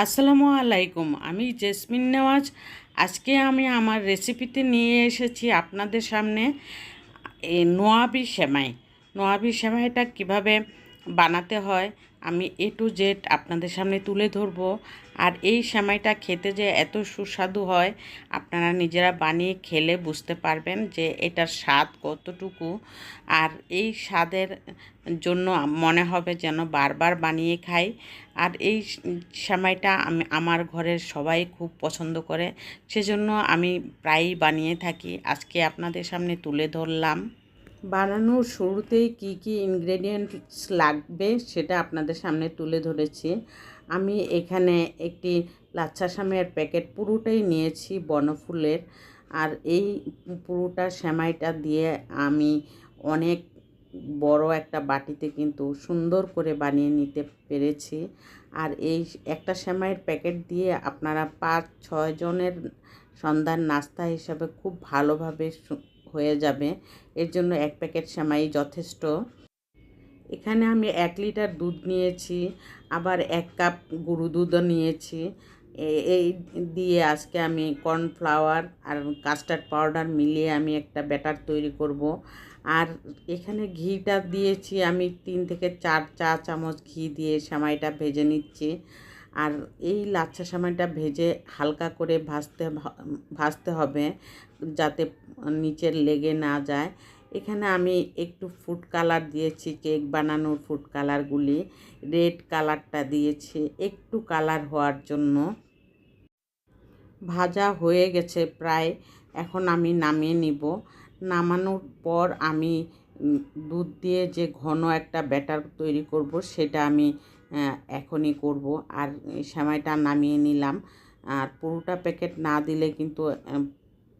আসসালামু আলাইকুম, আমি জেসমিন নেওয়াজ। আজকে আমি আমার রেসিপিতে নিয়ে এসেছি আপনাদের সামনে নোয়াবি সেমাই। নোয়াবি সেমাইটা কীভাবে বানাতে হয়। আমি এ টু জেড আপনাদের সামনে তুলে ধরবো। আর এই সেমাইটা খেতে যে এত সুস্বাদু হয়, আপনারা নিজেরা বানিয়ে খেলে বুঝতে পারবেন যে এটার স্বাদ কতটুকু। আর এই স্বাদের জন্য মনে হবে যেন বারবার বানিয়ে খাই। আর এই সেমাইটা আমি, আমার ঘরের সবাই খুব পছন্দ করে। সেজন্য আমি প্রায়ই বানিয়ে থাকি। আজকে আপনাদের সামনে তুলে ধরলাম। বানানোর শুরুতেই কি কি ইনগ্রেডিয়েন্টস লাগবে সেটা আপনাদের সামনে তুলে ধরেছি। আমি এখানে একটি লাচ্ছা সামের প্যাকেট পুরোটাই নিয়েছি বনফুলের। আর এই পুরোটা সেমাইটা দিয়ে আমি অনেক বড় একটা বাটিতে কিন্তু সুন্দর করে বানিয়ে নিতে পেরেছি। আর এই একটা সেমাইয়ের প্যাকেট দিয়ে আপনারা পাঁচ, ছয় জনের সন্ধ্যার নাস্তা হিসাবে খুব ভালোভাবে হয়ে যাবে। এর জন্য এক প্যাকেট সেমাই যথেষ্ট। এখানে আমি এক লিটার দুধ নিয়েছি, আবার এক কাপ গরু দুধও নিয়েছি। এই দিয়ে আজকে আমি কর্নফ্লাওয়ার আর কাস্টার্ড পাউডার মিলিয়ে আমি একটা ব্যাটার তৈরি করব। আর এখানে ঘিটা দিয়েছি, আমি তিন থেকে চার চা চামচ ঘি দিয়ে সেমাইটা ভেজে নিচ্ছি। আর এই লাচ্ছা সেমাইটা ভেজে হালকা করে ভাজতে ভাজতে হবে যাতে নিচের লেগে না যায়। এখানে আমি একটু ফুড কালার দিয়েছি কেক বানানোর ফুড কালারগুলি রেড কালারটা দিয়েছি, একটু কালার হওয়ার জন্য। ভাজা হয়ে গেছে প্রায়, এখন আমি নামিয়ে নিব। নামানোর পর আমি দুধ দিয়ে যে ঘন একটা ব্যাটার তৈরি করব, সেটা আমি এখনই করব। আর সেমাইটা নামিয়ে নিলাম। আর পুরোটা প্যাকেট না দিলে কিন্তু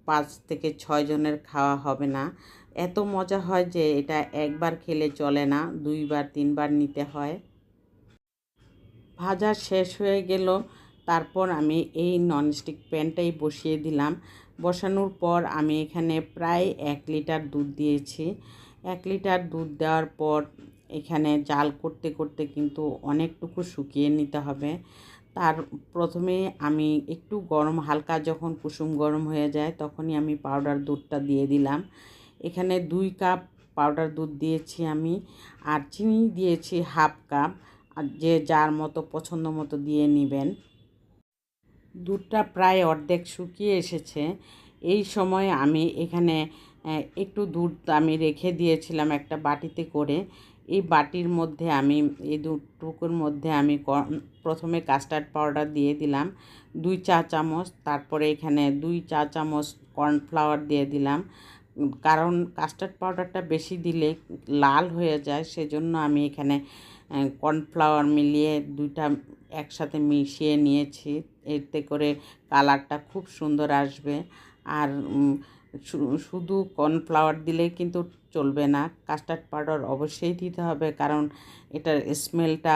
পাঁচ থেকে ছয় জনের খাওয়া হবে না। এত মজা হয় যে এটা একবার খেলে চলে না, দুইবার, তিনবার নিতে হয়। ভাজা শেষ হয়ে গেল। তারপর আমি এই ননস্টিক প্যানটাই বসিয়ে দিলাম। বসানোর পর আমি এখানে প্রায় এক লিটার দুধ দিয়েছি। এক লিটার দুধ দেওয়ার পর এখানে জাল করতে করতে কিন্তু অনেকটুকু শুকিয়ে নিতে হবে। তার প্রথমে আমি একটু গরম, হালকা যখন কুসুম গরম হয়ে যায় তখনই আমি পাউডার দুধটা দিয়ে দিলাম। এখানে দুই কাপ পাউডার দুধ দিয়েছি আমি আর চিনি দিয়েছি হাফ কাপ আর যে যার মতো পছন্দ মতো দিয়ে নেবেন। দুধটা প্রায় অর্ধেক শুকিয়ে এসেছে। এই সময় আমি এখানে একটু দুধ আমি রেখে দিয়েছিলাম একটা বাটিতে করে। এই বাটির মধ্যে আমি, এই দুটুকুর মধ্যে আমি প্রথমে কাস্টার্ড পাউডার দিয়ে দিলাম, দুই চা চামচ, তারপরে এখানে দুই চা চামচ কর্নফ্লাওয়ার দিয়ে দিলাম। কারণ কাস্টার্ড পাউডারটা বেশি দিলে লাল হয়ে যায়, সেজন্য আমি এখানে কর্নফ্লাওয়ার মিলিয়ে দুইটা একসাথে মিশিয়ে নিয়েছি। এতে করে কালারটা খুব সুন্দর আসবে। আর শুধু কর্নফ্লাওয়ার দিলেই কিন্তু চলবে না। কাস্টার্ড পাউডার অবশ্যই দিতে হবে, কারণ এটার স্মেলটা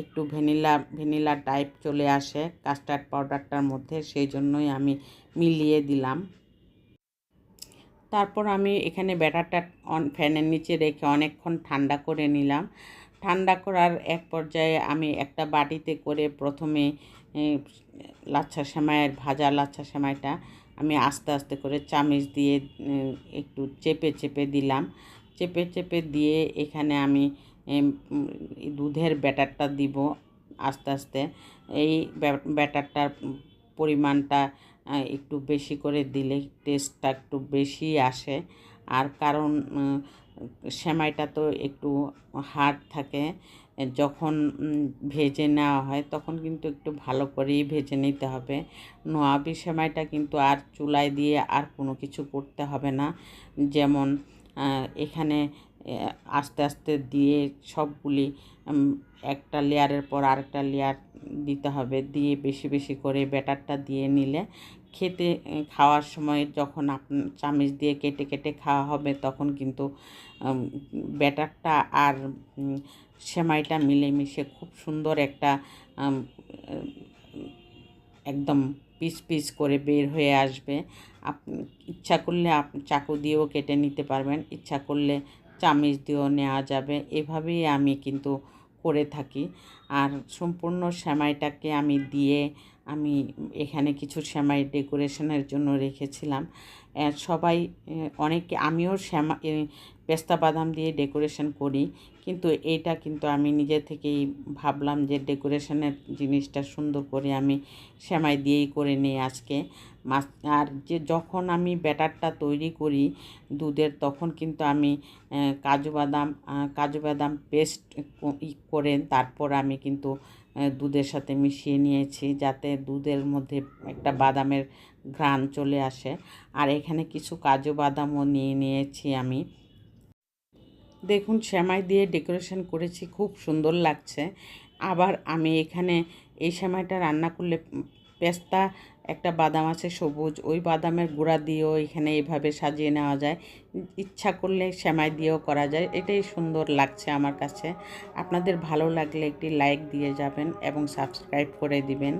একটু ভ্যানিলা ভ্যানিলা টাইপ চলে আসে কাস্টার্ড পাউডারটার মধ্যে, সেই জন্যই আমি মিলিয়ে দিলাম। তারপর আমি এখানে ব্যাটারটা অন, ফ্যানের নিচে রেখে অনেকক্ষণ ঠান্ডা করে নিলাম। ঠান্ডা করার এক পর্যায়ে আমি একটা বাটিতে করে প্রথমে লাচ্ছা সেমাইয়ের ভাজা, লাচ্ছা সেমাইটা আমি আস্তে আস্তে করে চামিচ দিয়ে একটু চেপে চেপে দিলাম। চেপে চেপে দিয়ে এখানে আমি দুধের ব্যাটারটা দিব আস্তে আস্তে। এই ব্যাটারটার পরিমাণটা একটু বেশি করে দিলে টেস্টটা একটু বেশি আসে। আর কারণ সেমাইটা তো একটু হার্ড থাকে যখন ভেজে নেওয়া হয় তখন কিন্তু একটু ভালো করেই ভেজে নিতে হবে। নোয়াবি সেমাইটা কিন্তু আর চুলায় দিয়ে আর কোনো কিছু করতে হবে না। যেমন এখানে আস্তে আস্তে দিয়ে সবগুলি একটা লেয়ারের পর আরেকটা লেয়ার দিতে হবে। দিয়ে বেশি বেশি করে ব্যাটারটা দিয়ে নিলে খেতে খাওয়ার সময় যখন আপ, চামিচ দিয়ে কেটে কেটে খাওয়া হবে তখন কিন্তু ব্যাটারটা আর সেমাইটা মিলেমিশে খুব সুন্দর একটা একদম পিস পিস করে বের হয়ে আসবে। আপ, ইচ্ছা করলে আপ, চাকু দিয়েও কেটে নিতে পারবেন, ইচ্ছা করলে চামিচ দিয়েও নেওয়া যাবে। এভাবেই আমি কিন্তু করে থাকি। আর সম্পূর্ণ সেমাইটাকে আমি দিয়ে আমি এখানে কিছু শ্যামাই ডেকোরেশনের জন্য রেখেছিলাম। সবাই অনেকে আমিও শ্যামা পেস্তা বাদাম দিয়ে ডেকোরেশন করি। কিন্তু এইটা কিন্তু আমি নিজে থেকেই ভাবলাম যে ডেকোরেশনের জিনিসটা সুন্দর করে আমি সেমাই দিয়েই করে নিই আজকে। মাছ, আর যে যখন আমি ব্যাটারটা তৈরি করি দুধের, তখন কিন্তু আমি কাজু বাদাম কাজু বাদাম পেস্ট করে তারপর আমি কিন্তু দুধের সাথে মিশিয়ে নিয়েছি যাতে দুধের মধ্যে একটা বাদামের ঘ্রাণ চলে আসে। আর এখানে কিছু কাজু বাদামও নিয়ে নিয়েছি আমি। দেখুন, সেমাই দিয়ে ডেকোরেশন করেছি, খুব সুন্দর লাগছে। আবার আমি এখানে এই সেমাইটা রান্না করলে পেস্তা, একটা বাদাম আছে সবুজ, ওই বাদামের গুঁড়া দিয়েও এখানে এইভাবে সাজিয়ে নেওয়া যায়। ইচ্ছা করলে সেমাই দিয়েও করা যায়, এটাই সুন্দর লাগছে আমার কাছে। আপনাদের ভালো লাগলে একটি লাইক দিয়ে যাবেন এবং সাবস্ক্রাইব করে দিবেন।